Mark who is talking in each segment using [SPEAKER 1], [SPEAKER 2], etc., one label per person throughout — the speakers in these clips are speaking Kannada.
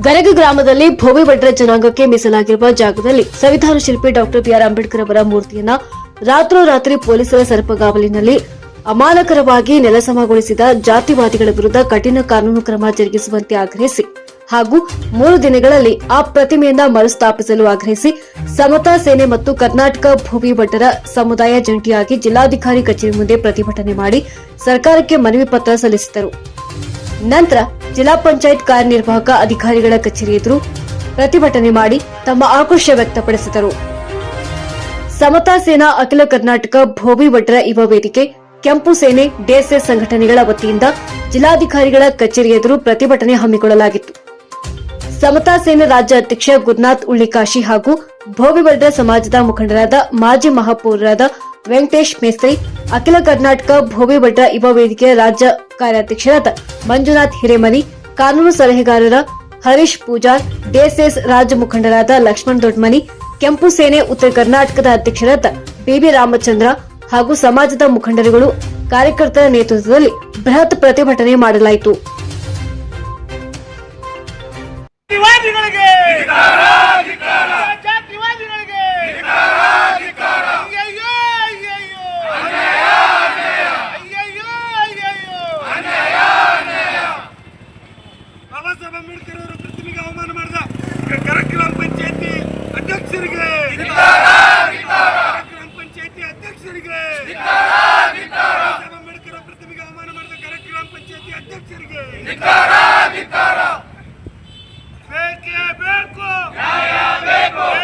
[SPEAKER 1] ಗರಗ ಗ್ರಾಮದಲ್ಲಿ ಭೋವಿ ಭಟ್ರ ಜನಾಂಗಕ್ಕೆ ಮೀಸಲಾಗಿರುವ ಜಾಗದಲ್ಲಿ ಸಂವಿಧಾನ ಶಿಲ್ಪಿ ಡಾಕ್ಟರ್ ಬಿಆರ್ ಅಂಬೇಡ್ಕರ್ ಅವರ ಮೂರ್ತಿಯನ್ನ ರಾತ್ರೋರಾತ್ರಿ ಪೊಲೀಸರ ಸರ್ಪಗಾವಲಿನಲ್ಲಿ ಅಮಾನಕರವಾಗಿ ನೆಲಸಮಗೊಳಿಸಿದ ಜಾತಿವಾದಿಗಳ ವಿರುದ್ಧ ಕಠಿಣ ಕಾನೂನು ಕ್ರಮ ಜರುಗಿಸುವಂತೆ ಆಗ್ರಹಿಸಿ ಹಾಗೂ ಮೂರು ದಿನಗಳಲ್ಲಿ ಆ ಪ್ರತಿಮೆಯನ್ನ ಮರುಸ್ಥಾಪಿಸಲು ಆಗ್ರಹಿಸಿ ಸಮತಾ ಸೇನೆ ಮತ್ತು ಕರ್ನಾಟಕ ಭೂಮಿ ಭಟ್ಟರ ಸಮುದಾಯ ಜಂಟಿಯಾಗಿ ಜಿಲ್ಲಾಧಿಕಾರಿ ಕಚೇರಿ ಮುಂದೆ ಪ್ರತಿಭಟನೆ ಮಾಡಿ ಸರ್ಕಾರಕ್ಕೆ ಮನವಿ ಪತ್ರ ಸಲ್ಲಿಸಿದರು ನಂತರ ಜಿಲ್ಲಾ ಪಂಚಾಯತ್ ಕಾರ್ಯನಿರ್ವಾಹಕ ಅಧಿಕಾರಿಗಳ ಕಚೇರಿ ಎದುರು ಪ್ರತಿಭಟನೆ ಮಾಡಿ ತಮ್ಮ ಆಕ್ರೋಶ ವ್ಯಕ್ತಪಡಿಸಿದರು. ಸಮತಾ ಸೇನಾ ಅಖಿಲ ಕರ್ನಾಟಕ ಭೋವಿ ಭಟ್ರ ಯುವ ವೇದಿಕೆ, ಕೆಂಪು ಸೇನೆ ಡಿಎಸ್ಎಸ್ ಸಂಘಟನೆಗಳ ವತಿಯಿಂದ ಜಿಲ್ಲಾಧಿಕಾರಿಗಳ ಕಚೇರಿ ಎದುರು ಪ್ರತಿಭಟನೆ ಹಮ್ಮಿಕೊಳ್ಳಲಾಗಿತ್ತು. ಸಮತಾ ಸೇನೆ ರಾಜ್ಯ ಅಧ್ಯಕ್ಷ ಗುರುನಾಥ್ ಉಳ್ಳಿಕಾಶಿ ಹಾಗೂ ಭೋವಿಬಡ್ರ ಸಮಾಜದ ಮುಖಂಡರಾದ ಮಾಜಿ ಮಹಾಪೌರರಾದ ವೆಂಕಟೇಶ್ ಮೇಸ್ತ್ರಿ, ಅಖಿಲ ಕರ್ನಾಟಕ ಭೋವಿಬಡ್ರ ಯುವ ವೇದಿಕೆ ರಾಜ್ಯ ಕಾರ್ಯಾಧ್ಯಕ್ಷರಾದ ಮಂಜುನಾಥ್ ಹಿರೇಮನಿ, ಕಾನೂನು ಸಲಹೆಗಾರರ ಹರೀಶ್ ಪೂಜಾರ್, ಡಿಎಸ್ಎಸ್ ರಾಜ್ಯ ಮುಖಂಡರಾದ ಲಕ್ಷ್ಮಣ್ ದೊಡ್ಮನಿ, ಕೆಂಪು ಸೇನೆ ಉತ್ತರ ಕರ್ನಾಟಕದ ಅಧ್ಯಕ್ಷರಾದ ಬಿಬಿ ರಾಮಚಂದ್ರ ಹಾಗೂ ಸಮಾಜದ ಮುಖಂಡರುಗಳು ಕಾರ್ಯಕರ್ತರ ನೇತೃತ್ವದಲ್ಲಿ ಬೃಹತ್ ಪ್ರತಿಭಟನೆ ಮಾಡಲಾಯಿತು
[SPEAKER 2] ಜಾತಿವಾದಿಗಳಿಗೆ ಜಾತಿವಾದಿಗಳಿಗೆ ಅಯ್ಯಯ್ಯೋ, ಅಯ್ಯಯ್ಯೋ. ಅಯ್ಯಯ್ಯೋ, ಅಯ್ಯಯ್ಯೋ. ಬಾಬಾ ಸಾಹೇಬ್ ಅಂಬೇಡ್ಕರ್ ಅವರ ಪ್ರತಿಮೆಗೆ ಅವಮಾನ ಮಾಡಿದ ಕರಗ್ರಾಮ ಪಂಚಾಯತಿ ಅಧ್ಯಕ್ಷರಿಗೆ ಗ್ರಾಮ ಪಂಚಾಯತಿ ಅಧ್ಯಕ್ಷರಿಗೆ ಬಾಬಾ ಸಾಹೇಬ್ ಅಂಬೇಡ್ಕರ್ ಅವರ ಪ್ರತಿಮೆಗೆ ಅವಮಾನ ಮಾಡಿದ ಕರಗ್ರಾಮ ಪಂಚಾಯತಿ ಅಧ್ಯಕ್ಷರಿಗೆ ಬೇಕೇ ಬೇಕು ನ್ಯಾಯ ಬೇಕು ಬೇಕೇ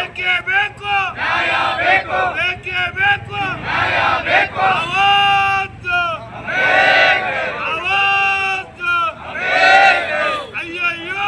[SPEAKER 2] ಬೇಕು ನ್ಯಾಯ ಬೇಕು ಬೇಕೇ ಬೇಕು ನ್ಯಾಯ ಬೇಕು ಅವತ್ತು ಅವತ್ತು ಅಯ್ಯಯ್ಯೋ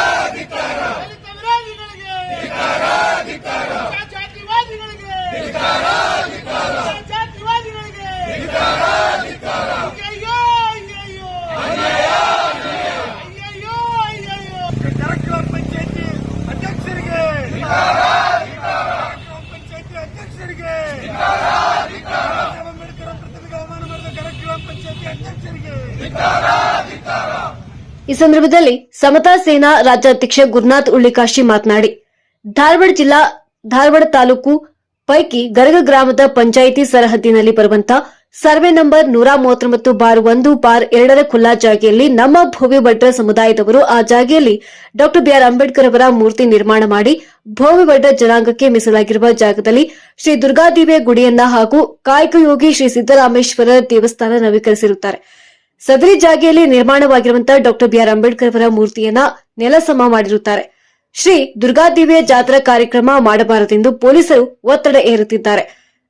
[SPEAKER 2] ಜಾತಿವಾದಿಗಳಿಗೆ. ಧಿಕ್ಕಾರ ಧಿಕ್ಕಾರ ಜಾತಿವಾದಿಗಳಿಗೆ. ಧಿಕ್ಕಾರ ಧಿಕ್ಕಾರ ಅಯ್ಯಯ್ಯೋ ಅಯ್ಯಯ್ಯೋ. ಅಯ್ಯಯ್ಯೋ ಅಯ್ಯಯ್ಯೋ. ಗ್ರಾಮ ಪಂಚಾಯತಿ ಅಧ್ಯಕ್ಷರಿಗೆ. ಗ್ರಾಮ ಪಂಚಾಯತಿ ಅಧ್ಯಕ್ಷರಿಗೆ. ಅಂಬೇಡ್ಕರ್ ಪ್ರತಿಮೆಗೆ ಅವಮಾನ ಮಾಡಿದ ಗ್ರಾಮ ಪಂಚಾಯತಿ ಅಧ್ಯಕ್ಷರಿಗೆ.
[SPEAKER 1] ಈ ಸಂದರ್ಭದಲ್ಲಿ ಸಮತಾ ಸೇನಾ ರಾಜ್ಯಾಧ್ಯಕ್ಷ ಗುರುನಾಥ್ ಉಳ್ಳಿಕಾಶಿ ಮಾತನಾಡಿ ಧಾರವಾಡ ಜಿಲ್ಲಾ ಧಾರವಾಡ ತಾಲೂಕು ಪೈಕಿ ಗರಗ ಗ್ರಾಮದ ಪಂಚಾಯಿತಿ ಸರಹದ್ದಿನಲ್ಲಿ ಬರುವಂತಹ ಸರ್ವೆ ನಂಬರ್ ನೂರ ಮೂವತ್ತೊಂಬತ್ತು ಬಾರ್ ಒಂದು ಬಾರ್ ಎರಡರ ಖುಲ್ಲಾ ಜಾಗೆಯಲ್ಲಿ ನಮ್ಮ ಭೋವಿ ಭಟ್ರ ಸಮುದಾಯದವರು ಆ ಜಾಗೆಯಲ್ಲಿ ಡಾಕ್ಟರ್ ಬಿಆರ್ ಅಂಬೇಡ್ಕರ್ ಅವರ ಮೂರ್ತಿ ನಿರ್ಮಾಣ ಮಾಡಿ ಭೋವಿ ಭಟ್ರ ಜನಾಂಗಕ್ಕೆ ಮೀಸಲಾಗಿರುವ ಜಾಗದಲ್ಲಿ ಶ್ರೀ ದುರ್ಗಾದೇವಿಯ ಗುಡಿಯನ್ನ ಹಾಗೂ ಕಾಯಕಯೋಗಿ ಶ್ರೀ ಸಿದ್ದರಾಮೇಶ್ವರ ದೇವಸ್ಥಾನ ನವೀಕರಿಸಿರುತ್ತಾರೆ. ಸದರಿ ಜಾಗೆಯಲ್ಲಿ ನಿರ್ಮಾಣವಾಗಿರುವಂತಹ ಡಾಕ್ಟರ್ ಬಿಆರ್ ಅಂಬೇಡ್ಕರ್ ಅವರ ಮೂರ್ತಿಯನ್ನ ನೆಲಸಮ ಮಾಡಿರುತ್ತಾರೆ. ಶ್ರೀ ದುರ್ಗಾದೇವಿಯ ಜಾತ್ರಾ ಕಾರ್ಯಕ್ರಮ ಮಾಡಬಾರದೆಂದು ಪೊಲೀಸರು ಒತ್ತಡ ಏರುತ್ತಿದ್ದಾರೆ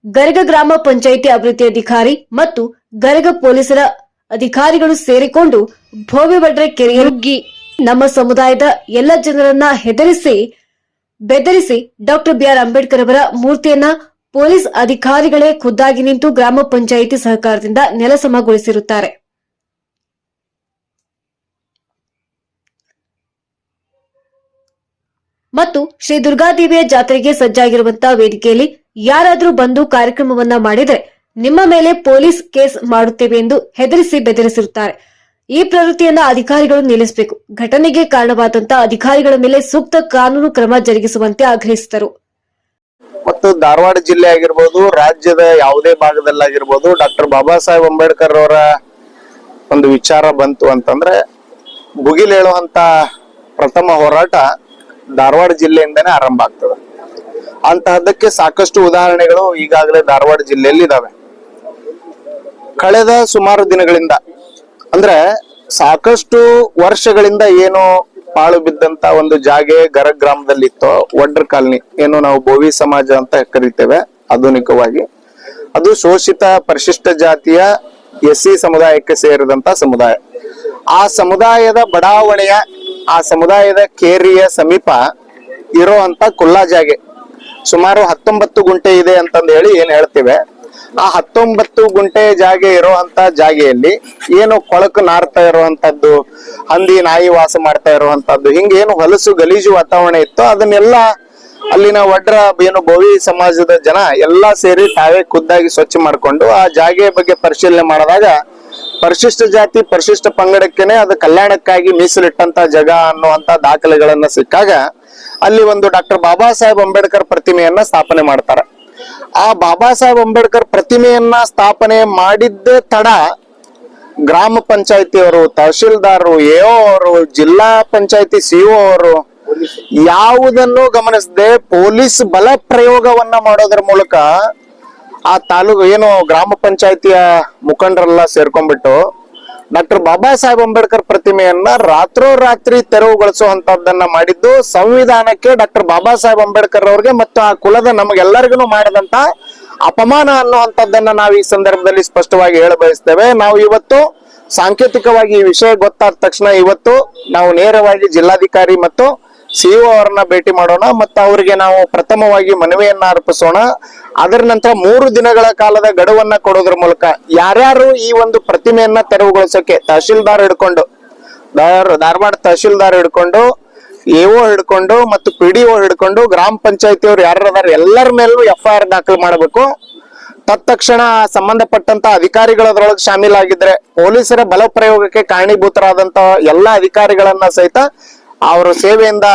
[SPEAKER 1] ಗರಗ ಗ್ರಾಮ ಪಂಚಾಯಿತಿ ಅಭಿವೃದ್ಧಿ ಅಧಿಕಾರಿ ಮತ್ತು ಗರಗ ಪೊಲೀಸರ ಅಧಿಕಾರಿಗಳು ಸೇರಿಕೊಂಡು ಭೋವಿಬಡ್ರೆ ಕೆರೆಯ ನುಗ್ಗಿ ನಮ್ಮ ಸಮುದಾಯದ ಎಲ್ಲ ಜನರನ್ನ ಹೆದರಿಸಿ, ಬೆದರಿಸಿ ಡಾಕ್ಟರ್ ಬಿಆರ್ ಅಂಬೇಡ್ಕರ್ ಅವರ ಮೂರ್ತಿಯನ್ನ ಪೊಲೀಸ್ ಅಧಿಕಾರಿಗಳೇ ಖುದ್ದಾಗಿ ನಿಂತು ಗ್ರಾಮ ಪಂಚಾಯಿತಿ ಸಹಕಾರದಿಂದ ನೆಲಸಮಗೊಳಿಸಿರುತ್ತಾರೆ. ಮತ್ತು ಶ್ರೀ ದುರ್ಗಾದೇವಿಯ ಜಾತ್ರೆಗೆ ಸಜ್ಜಾಗಿರುವಂತಹ ವೇದಿಕೆಯಲ್ಲಿ ಯಾರಾದರೂ ಬಂದು ಕಾರ್ಯಕ್ರಮವನ್ನ ಮಾಡಿದರೆ ನಿಮ್ಮ ಮೇಲೆ ಪೊಲೀಸ್ ಕೇಸ್ ಮಾಡುತ್ತೇವೆ ಎಂದು ಹೆದರಿಸಿ ಬೆದರಿಸಿರುತ್ತಾರೆ. ಈ ಪ್ರವೃತ್ತಿಯನ್ನ ಅಧಿಕಾರಿಗಳು ನಿಲ್ಲಿಸಬೇಕು. ಘಟನೆಗೆ ಕಾರಣವಾದಂತಹ ಅಧಿಕಾರಿಗಳ ಮೇಲೆ ಸೂಕ್ತ ಕಾನೂನು ಕ್ರಮ ಜರುಗಿಸುವಂತೆ ಆಗ್ರಹಿಸಿದರು.
[SPEAKER 3] ಮತ್ತು ಧಾರವಾಡ ಜಿಲ್ಲೆ ಆಗಿರ್ಬೋದು, ರಾಜ್ಯದ ಯಾವುದೇ ಭಾಗದಲ್ಲಾಗಿರ್ಬೋದು, ಡಾಕ್ಟರ್ ಬಾಬಾ ಸಾಹೇಬ್ ಅಂಬೇಡ್ಕರ್ ಅವರ ಒಂದು ವಿಚಾರ ಬಂತು ಅಂತಂದ್ರೆ, ಭುಗಿಲೇಳುವಂತ ಪ್ರಥಮ ಹೋರಾಟ ಧಾರವಾಡ ಜಿಲ್ಲೆಯಿಂದನೇ ಆರಂಭ ಆಗ್ತದೆ. ಅಂತಹದ್ದಕ್ಕೆ ಸಾಕಷ್ಟು ಉದಾಹರಣೆಗಳು ಈಗಾಗಲೇ ಧಾರವಾಡ ಜಿಲ್ಲೆಯಲ್ಲಿ ಇದಾವೆ ಕಳೆದ ಸುಮಾರು ದಿನಗಳಿಂದ, ಅಂದ್ರೆ ಸಾಕಷ್ಟು ವರ್ಷಗಳಿಂದ ಏನು ಪಾಳು ಬಿದ್ದಂತ ಒಂದು ಜಾಗೆ ಗರ ಗ್ರಾಮದಲ್ಲಿತ್ತು ವಡ್ರ ಕಾಲನಿ, ಏನು ನಾವು ಬೋವಿ ಸಮಾಜ ಅಂತ ಕರಿತೇವೆ ಆಧುನಿಕವಾಗಿ. ಅದು ಶೋಷಿತ ಪರಿಶಿಷ್ಟ ಜಾತಿಯ ಎಸ್ ಸಿ ಸಮುದಾಯಕ್ಕೆ ಸೇರಿದಂತ ಸಮುದಾಯ. ಆ ಸಮುದಾಯದ ಬಡಾವಣೆಯ ಆ ಸಮುದಾಯದ ಕೇರಿಯ ಸಮೀಪ ಇರುವಂತ ಕುಲ್ಲಾ ಜಾಗೆ ಸುಮಾರು ಹತ್ತೊಂಬತ್ತು ಗುಂಟೆ ಇದೆ ಅಂತಂದು ಹೇಳಿ ಏನ್ ಹೇಳ್ತೇವೆ. ಆ ಹತ್ತೊಂಬತ್ತು ಗುಂಟೆ ಜಾಗೆ ಇರುವಂತ ಜಾಗೆಯಲ್ಲಿ ಏನು ಕೊಳಕು ನಾರ್ತಾ ಇರುವಂತದ್ದು, ಹಂದಿ ನಾಯಿ ವಾಸ ಮಾಡ್ತಾ ಇರುವಂತದ್ದು ಏನು ಹೊಲಸು ಗಲೀಜು ವಾತಾವರಣ ಇತ್ತು ಅದನ್ನೆಲ್ಲ ಅಲ್ಲಿನ ವಡ್ರ ಏನು ಬೋವಿ ಸಮಾಜದ ಜನ ಎಲ್ಲಾ ಸೇರಿ ತಾವೇ ಖುದ್ದಾಗಿ ಸ್ವಚ್ಛ ಮಾಡ್ಕೊಂಡು ಆ ಜಾಗೆ ಬಗ್ಗೆ ಪರಿಶೀಲನೆ ಮಾಡಿದಾಗ ಪರಿಶಿಷ್ಟ ಜಾತಿ, ಪರಿಶಿಷ್ಟ ಪಂಗಡಕ್ಕೆನೆ ಅದು ಕಲ್ಯಾಣಕ್ಕಾಗಿ ಮೀಸಲಿಟ್ಟಂತ ಜಗ ಅನ್ನುವಂತ ದಾಖಲೆಗಳನ್ನ ಸಿಕ್ಕಾಗ ಅಲ್ಲಿ ಒಂದು ಡಾಕ್ಟರ್ ಬಾಬಾ ಸಾಹೇಬ್ ಅಂಬೇಡ್ಕರ್ ಪ್ರತಿಮೆಯನ್ನ ಸ್ಥಾಪನೆ ಮಾಡ್ತಾರೆ. ಆ ಬಾಬಾ ಸಾಹೇಬ್ ಅಂಬೇಡ್ಕರ್ ಪ್ರತಿಮೆಯನ್ನ ಸ್ಥಾಪನೆ ಮಾಡಿದ್ದೇ ತಡ ಗ್ರಾಮ ಪಂಚಾಯತಿಯವರು, ತಹಶೀಲ್ದಾರರು ಎಒ ಅವರು, ಜಿಲ್ಲಾ ಪಂಚಾಯತಿ ಸಿಒ ಅವರು ಯಾವುದನ್ನು ಗಮನಿಸದೆ ಪೊಲೀಸ್ ಬಲ ಪ್ರಯೋಗವನ್ನ ಮಾಡೋದ್ರ ಮೂಲಕ ಆ ತಾಲೂಕು ಏನು ಗ್ರಾಮ ಪಂಚಾಯತಿಯ ಮುಖಂಡರೆಲ್ಲ ಸೇರ್ಕೊಂಡ್ಬಿಟ್ಟು ಡಾಕ್ಟರ್ ಬಾಬಾ ಸಾಹೇಬ್ ಅಂಬೇಡ್ಕರ್ ಪ್ರತಿಮೆಯನ್ನ ರಾತ್ರೋರಾತ್ರಿ ತೆರವುಗೊಳಿಸುವಂತದ್ದನ್ನ ಮಾಡಿದ್ದು ಸಂವಿಧಾನಕ್ಕೆ ಡಾಕ್ಟರ್ ಬಾಬಾ ಸಾಹೇಬ್ ಅಂಬೇಡ್ಕರ್ ಅವ್ರಿಗೆ ಮತ್ತು ಆ ಕುಲದ ನಮಗೆಲ್ಲರಿಗೂ ಮಾಡಿದಂತ ಅಪಮಾನ ಅನ್ನುವಂಥದ್ದನ್ನ ನಾವು ಈ ಸಂದರ್ಭದಲ್ಲಿ ಸ್ಪಷ್ಟವಾಗಿ ಹೇಳ ಬಯಸ್ತೇವೆ. ನಾವು ಇವತ್ತು ಸಾಂಕೇತಿಕವಾಗಿ ಈ ವಿಷಯ ಗೊತ್ತಾದ ತಕ್ಷಣ ಇವತ್ತು ನಾವು ನೇರವಾಗಿ ಜಿಲ್ಲಾಧಿಕಾರಿ ಮತ್ತು ಸಿಇಒ ಅವರನ್ನ ಭೇಟಿ ಮಾಡೋಣ, ಮತ್ತು ಅವರಿಗೆ ನಾವು ಪ್ರಥಮವಾಗಿ ಮನವಿಯನ್ನ ಅರ್ಪಿಸೋಣ. ಅದರ ನಂತರ ಮೂರು ದಿನಗಳ ಕಾಲದ ಗಡುವನ್ನ ಕೊಡೋದ್ರ ಮೂಲಕ ಯಾರ್ಯಾರು ಈ ಒಂದು ಪ್ರತಿಮೆಯನ್ನ ತೆರವುಗೊಳಿಸೋಕೆ ತಹಶೀಲ್ದಾರ್ ಹಿಡ್ಕೊಂಡು ಧಾರ್- ಧಾರವಾಡ ತಹಶೀಲ್ದಾರ್ ಹಿಡ್ಕೊಂಡು ಎಒ ಹಿಡ್ಕೊಂಡು, ಮತ್ತು ಪಿ ಡಿ ಒ ಹಿಡ್ಕೊಂಡು, ಗ್ರಾಮ ಪಂಚಾಯತಿ ಅವ್ರು ಯಾರು ಎಲ್ಲರ ಮೇಲೂ ಎಫ್ ಐ ಆರ್ ದಾಖಲು ಮಾಡಬೇಕು. ತತ್ಕ್ಷಣ ಸಂಬಂಧಪಟ್ಟಂತ ಅಧಿಕಾರಿಗಳದ್ರೊಳಗೆ ಶಾಮೀಲಾಗಿದ್ರೆ ಪೊಲೀಸರ ಬಲ ಪ್ರಯೋಗಕ್ಕೆ ಕಾರಣೀಭೂತರಾದಂತ ಎಲ್ಲ ಅಧಿಕಾರಿಗಳನ್ನ ಸಹಿತ ಅವರ ಸೇವೆಯಿಂದ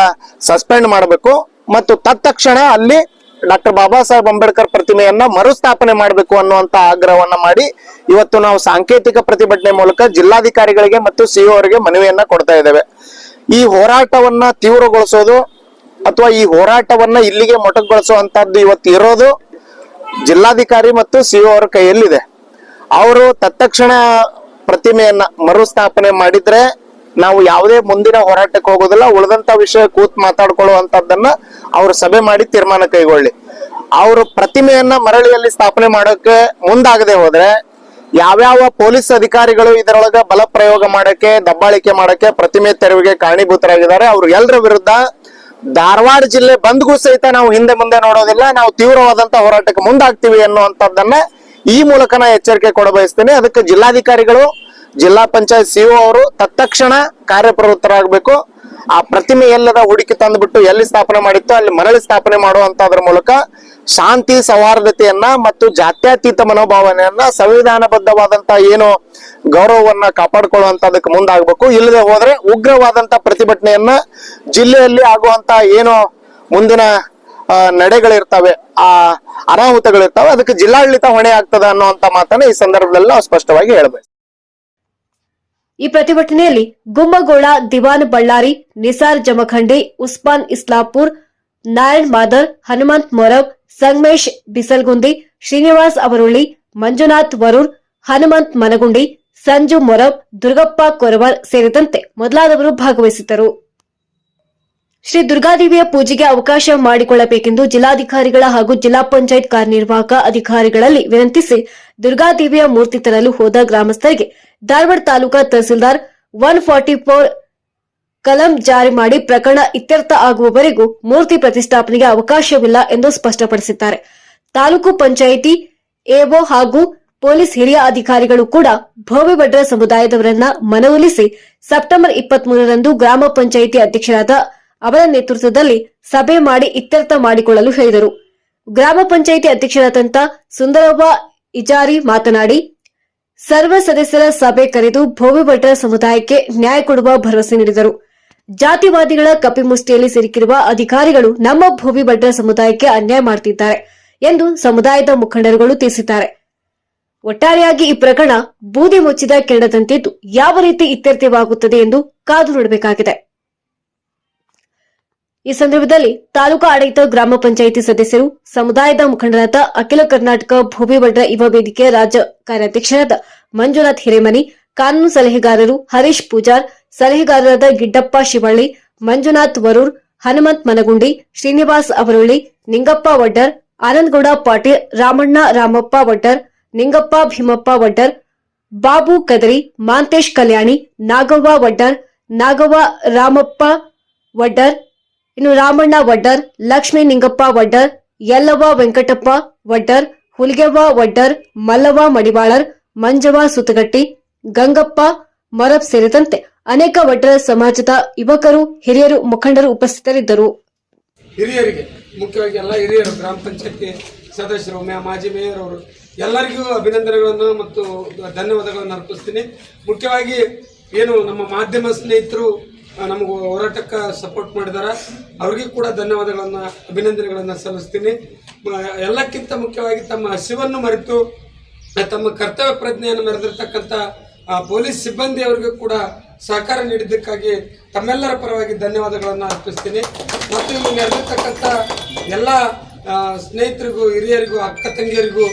[SPEAKER 3] ಸಸ್ಪೆಂಡ್ ಮಾಡಬೇಕು ಮತ್ತು ತತ್ಕ್ಷಣ ಅಲ್ಲಿ ಡಾಕ್ಟರ್ ಬಾಬಾ ಸಾಹೇಬ್ ಅಂಬೇಡ್ಕರ್ ಪ್ರತಿಮೆಯನ್ನ ಮರುಸ್ಥಾಪನೆ ಮಾಡಬೇಕು ಅನ್ನುವಂತ ಆಗ್ರಹವನ್ನ ಮಾಡಿ ಇವತ್ತು ನಾವು ಸಾಂಕೇತಿಕ ಪ್ರತಿಭಟನೆ ಮೂಲಕ ಜಿಲ್ಲಾಧಿಕಾರಿಗಳಿಗೆ ಮತ್ತು ಸಿಇಒ ಅವರಿಗೆ ಮನವಿಯನ್ನ ಕೊಡ್ತಾ ಇದ್ದೇವೆ. ಈ ಹೋರಾಟವನ್ನ ತೀವ್ರಗೊಳಿಸೋದು ಅಥವಾ ಈ ಹೋರಾಟವನ್ನ ಇಲ್ಲಿಗೆ ಮೊಟಕುಗೊಳಿಸುವಂತಹದ್ದು ಇವತ್ತು ಇರೋದು ಜಿಲ್ಲಾಧಿಕಾರಿ ಮತ್ತು ಸಿಇಒ ಅವರ ಕೈಯಲ್ಲಿದೆ. ಅವರು ತತ್ಕ್ಷಣ ಪ್ರತಿಮೆಯನ್ನ ಮರುಸ್ಥಾಪನೆ ಮಾಡಿದ್ರೆ ನಾವು ಯಾವುದೇ ಮುಂದಿನ ಹೋರಾಟಕ್ಕೆ ಹೋಗೋದಿಲ್ಲ, ಉಳಿದಂತ ವಿಷಯ ಕೂತ್ ಮಾತಾಡ್ಕೊಳ್ಳುವಂತದ್ದನ್ನ ಅವರು ಸಭೆ ಮಾಡಿ ತೀರ್ಮಾನ ಕೈಗೊಳ್ಳಿ. ಅವರು ಪ್ರತಿಮೆಯನ್ನ ಮರಳಿಯಲ್ಲಿ ಸ್ಥಾಪನೆ ಮಾಡೋಕೆ ಮುಂದಾಗದೆ ಹೋದ್ರೆ, ಯಾವ್ಯಾವ ಪೊಲೀಸ್ ಅಧಿಕಾರಿಗಳು ಇದರೊಳಗ ಬಲ ಪ್ರಯೋಗ ಮಾಡಕ್ಕೆ, ದಬ್ಬಾಳಿಕೆ ಮಾಡಕ್ಕೆ ಪ್ರತಿಮೆ ತೆರವಿಗೆ ಕಾರಣೀಭೂತರಾಗಿದ್ದಾರೆ, ಅವ್ರು ಎಲ್ಲರ ವಿರುದ್ಧ ಧಾರವಾಡ ಜಿಲ್ಲೆ ಬಂದ್ಗೂ ಸಹಿತ ನಾವು ಹಿಂದೆ ಮುಂದೆ ನೋಡೋದಿಲ್ಲ, ನಾವು ತೀವ್ರವಾದಂತ ಹೋರಾಟಕ್ಕೆ ಮುಂದಾಗ್ತೀವಿ ಅನ್ನುವಂಥದ್ದನ್ನ ಈ ಮೂಲಕ ನಾ ಎಚ್ಚರಿಕೆ ಕೊಡಬಯಸ್ತೇನೆ. ಅದಕ್ಕೆ ಜಿಲ್ಲಾಧಿಕಾರಿಗಳು ಜಿಲ್ಲಾ ಪಂಚಾಯತ್ ಸಿಇಒ ಅವರು ತತ್ಕ್ಷಣ ಕಾರ್ಯಪ್ರವೃತ್ತರಾಗಬೇಕು. ಆ ಪ್ರತಿಮೆ ಎಲ್ಲದ ಹುಡುಕಿ ತಂದುಬಿಟ್ಟು ಎಲ್ಲಿ ಸ್ಥಾಪನೆ ಮಾಡಿತ್ತು ಅಲ್ಲಿ ಮರಳಿ ಸ್ಥಾಪನೆ ಮಾಡುವಂತದ್ರ ಮೂಲಕ ಶಾಂತಿ, ಸೌಹಾರ್ದತೆಯನ್ನ ಮತ್ತು ಜಾತ್ಯತೀತ ಮನೋಭಾವನೆಯನ್ನ ಸಂವಿಧಾನಬದ್ಧವಾದಂತ ಏನು ಗೌರವವನ್ನ ಕಾಪಾಡ್ಕೊಳ್ಳುವಂತದಕ್ಕೆ ಮುಂದಾಗಬೇಕು. ಇಲ್ಲದೆ ಹೋದ್ರೆ ಉಗ್ರವಾದಂತ ಪ್ರತಿಭಟನೆಯನ್ನ ಜಿಲ್ಲೆಯಲ್ಲಿ ಆಗುವಂತ ಏನು ಮುಂದಿನ ನಡೆಗಳಿರ್ತವೆ, ಆ, ಅನಾಹುತಗಳಿರ್ತವೆ, ಅದಕ್ಕೆ ಜಿಲ್ಲಾಡಳಿತ ಹೊಣೆ ಆಗ್ತದೆ ಅನ್ನುವಂತ ಮಾತನ್ನ ಈ ಸಂದರ್ಭದಲ್ಲಿ ನಾವು ಸ್ಪಷ್ಟವಾಗಿ ಹೇಳ್ಬೇಕು.
[SPEAKER 1] ಈ ಪ್ರತಿಭಟನೆಯಲ್ಲಿ ಗುಮ್ಮಗೋಳ, ದಿವಾನ್ ಬಳ್ಳಾರಿ, ನಿಸಾರ್ ಜಮಖಂಡಿ, ಉಸ್ಮಾನ್ ಇಸ್ಲಾಪುರ್, ನಾರಾಯಣ್ ಮಾದರ್, ಹನುಮಂತ್ ಮೊರಬ್, ಸಂಗಮೇಶ್ ಬಿಸಲ್ಗುಂದಿ, ಶ್ರೀನಿವಾಸ್ ಅವರುಳ್ಳಿ, ಮಂಜುನಾಥ್ ವರೂರ್, ಹನುಮಂತ್ ಮನಗುಂಡಿ, ಸಂಜು ಮೊರಬ್, ದುರ್ಗಪ್ಪ ಕೊರವರ್ ಸೇರಿದಂತೆ ಮೊದಲಾದವರು ಭಾಗವಹಿಸಿದ್ದರು. ಶ್ರೀ ದುರ್ಗಾದೇವಿಯ ಪೂಜೆಗೆ ಅವಕಾಶ ಮಾಡಿಕೊಳ್ಳಬೇಕೆಂದು ಜಿಲ್ಲಾಧಿಕಾರಿಗಳ ಹಾಗೂ ಜಿಲ್ಲಾ ಪಂಚಾಯತ್ ಕಾರ್ಯನಿರ್ವಾಹಕ ಅಧಿಕಾರಿಗಳಲ್ಲಿ ವಿನಂತಿಸಿ ದುರ್ಗಾದೇವಿಯ ಮೂರ್ತಿ ತರಲು ಹೋದ ಗ್ರಾಮಸ್ಥರಿಗೆ Dharwad taluka tahsildar one forty four ಕಲಂ ಜಾರಿ ಮಾಡಿ ಪ್ರಕರಣ ಇತ್ಯರ್ಥ ಆಗುವವರೆಗೂ ಮೂರ್ತಿ ಪ್ರತಿಷ್ಠಾಪನೆಗೆ ಅವಕಾಶವಿಲ್ಲ ಎಂದು ಸ್ಪಷ್ಟಪಡಿಸಿದ್ದಾರೆ. ತಾಲೂಕು ಪಂಚಾಯಿತಿ ಎಒ ಹಾಗೂ ಪೊಲೀಸ್ ಹಿರಿಯ ಅಧಿಕಾರಿಗಳು ಕೂಡ ಭೋವಿ ಭಟ್ರ ಸಮುದಾಯದವರನ್ನ ಮನವೊಲಿಸಿ ಸೆಪ್ಟೆಂಬರ್ ಇಪ್ಪತ್ಮೂರರಂದು ಗ್ರಾಮ ಪಂಚಾಯಿತಿ ಅಧ್ಯಕ್ಷರಾದ ಅವರ ನೇತೃತ್ವದಲ್ಲಿ ಸಭೆ ಮಾಡಿ ಇತ್ಯರ್ಥ ಮಾಡಿಕೊಳ್ಳಲು ಹೇಳಿದರು. ಗ್ರಾಮ ಪಂಚಾಯಿತಿ ಅಧ್ಯಕ್ಷರಾದಂತ ಸುಂದರವ್ವ ಇಜಾರಿ ಮಾತನಾಡಿ ಸರ್ವ ಸದಸ್ಯರ ಸಭೆ ಕರೆದು ಭೋವಿ ಸಮುದಾಯಕ್ಕೆ ನ್ಯಾಯ ಕೊಡುವ ಭರವಸೆ ನೀಡಿದರು. ಜಾತಿವಾದಿಗಳ ಕಪಿಮುಷ್ಟಿಯಲ್ಲಿ ಸಿಲುಕಿರುವ ಅಧಿಕಾರಿಗಳು ನಮ್ಮ ಭೋವಿ ಸಮುದಾಯಕ್ಕೆ ಅನ್ಯಾಯ ಮಾಡುತ್ತಿದ್ದಾರೆ ಎಂದು ಸಮುದಾಯದ ಮುಖಂಡರುಗಳು ತಿಳಿಸಿದ್ದಾರೆ. ಒಟ್ಟಾರೆಯಾಗಿ ಈ ಪ್ರಕರಣ ಬೂದಿ ಮುಚ್ಚಿದ ಕೆಣದಂತಿದ್ದು ಯಾವ ರೀತಿ ಇತ್ಯರ್ಥವಾಗುತ್ತದೆ ಎಂದು ಕಾದು ನೋಡಬೇಕಾಗಿದೆ. ಈ ಸಂದರ್ಭದಲ್ಲಿ ತಾಲೂಕಾ ಆಡಳಿತ ಗ್ರಾಮ ಪಂಚಾಯಿತಿ ಸದಸ್ಯರು, ಸಮುದಾಯದ ಮುಖಂಡರಾದ ಅಖಿಲ ಕರ್ನಾಟಕ ಭೂಮಿ ಭಟ್ರ ಯುವ ವೇದಿಕೆ ರಾಜ್ಯ ಕಾರ್ಯಾಧ್ಯಕ್ಷರಾದ ಮಂಜುನಾಥ್ ಹಿರೇಮನಿ, ಕಾನೂನು ಸಲಹೆಗಾರರು ಹರೀಶ್ ಪೂಜಾರ್, ಸಲಹೆಗಾರರಾದ ಗಿಡ್ಡಪ್ಪ ಶಿವಳ್ಳಿ, ಮಂಜುನಾಥ್ ವರೂರ್, ಹನುಮಂತ್ ಮನಗುಂಡಿ, ಶ್ರೀನಿವಾಸ್ ಅವರುಳ್ಳಿ, ನಿಂಗಪ್ಪ ವಡ್ಡರ್, ಆನಂದಗೌಡ ಪಾಟೀಲ್, ರಾಮಣ್ಣ ರಾಮಪ್ಪ ವಡ್ಡರ್, ನಿಂಗಪ್ಪ ಭೀಮಪ್ಪ ವಡ್ಡರ್, ಬಾಬು ಕದರಿ, ಮಾಂತೇಶ್ ಕಲ್ಯಾಣಿ, ನಾಗವ್ವ ವಡ್ಡರ್, ನಾಗವ್ವ ರಾಮಪ್ಪ ವಡ್ಡರ್ ಇನ್ನು ರಾಮಣ್ಣ ವಡ್ಡರ್, ಲಕ್ಷ್ಮೀ ನಿಂಗಪ್ಪ ವಡ್ಡರ್, ಯಲ್ಲವ್ವ ವೆಂಕಟಪ್ಪ ವಡ್ಡರ್, ಹುಲಿಗೆವ್ವ ವಡ್ಡರ್, ಮಲ್ಲವ್ವ ಮಡಿವಾಳರ್, ಮಂಜವ್ವ ಸುತಗಟ್ಟಿ ಗಂಗಪ್ಪ ಮರಬ್ ಸೇರಿದಂತೆ ಅನೇಕ ವಡ್ಡರ ಸಮಾಜದ ಯುವಕರು, ಹಿರಿಯರು, ಮುಖಂಡರು ಉಪಸ್ಥಿತರಿದ್ದರು.
[SPEAKER 2] ಹಿರಿಯರಿಗೆ, ಮುಖ್ಯವಾಗಿ ಎಲ್ಲ ಹಿರಿಯರು, ಗ್ರಾಮ ಪಂಚಾಯತಿ ಸದಸ್ಯರು ಮಾಜಿ ಮೇಯರ್ ಅವರು, ಎಲ್ಲರಿಗೂ ಅಭಿನಂದನೆಗಳನ್ನು ಮತ್ತು ಧನ್ಯವಾದಗಳನ್ನು ಅರ್ಪಿಸ್ತೀನಿ. ಮುಖ್ಯವಾಗಿ ಏನು ನಮ್ಮ ಮಾಧ್ಯಮ ಸ್ನೇಹಿತರು ನಮಗೆ ಹೋರಾಟಕ್ಕೆ ಸಪೋರ್ಟ್ ಮಾಡಿದಾರೆ. ಅವ್ರಿಗೆ ಕೂಡ ಧನ್ಯವಾದಗಳನ್ನು, ಅಭಿನಂದನೆಗಳನ್ನು ಸಲ್ಲಿಸ್ತೀನಿ. ಎಲ್ಲಕ್ಕಿಂತ ಮುಖ್ಯವಾಗಿ ತಮ್ಮ ಹಸಿವನ್ನು ಮರೆತು ತಮ್ಮ ಕರ್ತವ್ಯ ಪ್ರಜ್ಞೆಯನ್ನು ಮೆರೆದಿರ್ತಕ್ಕಂಥ ಪೊಲೀಸ್ ಪೊಲೀಸ್ ಸಿಬ್ಬಂದಿಯವರಿಗೂ ಕೂಡ ಸಹಕಾರ ನೀಡಿದ್ದಕ್ಕಾಗಿ ತಮ್ಮೆಲ್ಲರ ಪರವಾಗಿ ಧನ್ಯವಾದಗಳನ್ನು ಅರ್ಪಿಸ್ತೀನಿ. ಮತ್ತು ಇಲ್ಲಿ ನೆರೆದಿರ್ತಕ್ಕಂಥ ಎಲ್ಲ ಸ್ನೇಹಿತರಿಗೂ, ಹಿರಿಯರಿಗೂ, ಅಕ್ಕ ತಂಗಿಯರಿಗೂ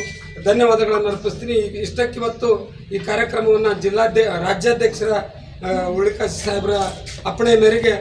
[SPEAKER 2] ಧನ್ಯವಾದಗಳನ್ನು ಅರ್ಪಿಸ್ತೀನಿ. ಇಷ್ಟಕ್ಕೆ ಮತ್ತು ಈ ಕಾರ್ಯಕ್ರಮವನ್ನು ಜಿಲ್ಲಾಧ್ಯ ರಾಜ್ಯಾಧ್ಯಕ್ಷರ ಆ, ಉಳಿಕಾಸಿ ಸಾಹೇಬರ ಅಪ್ಪಣೆ ಮೇರೆಗೆ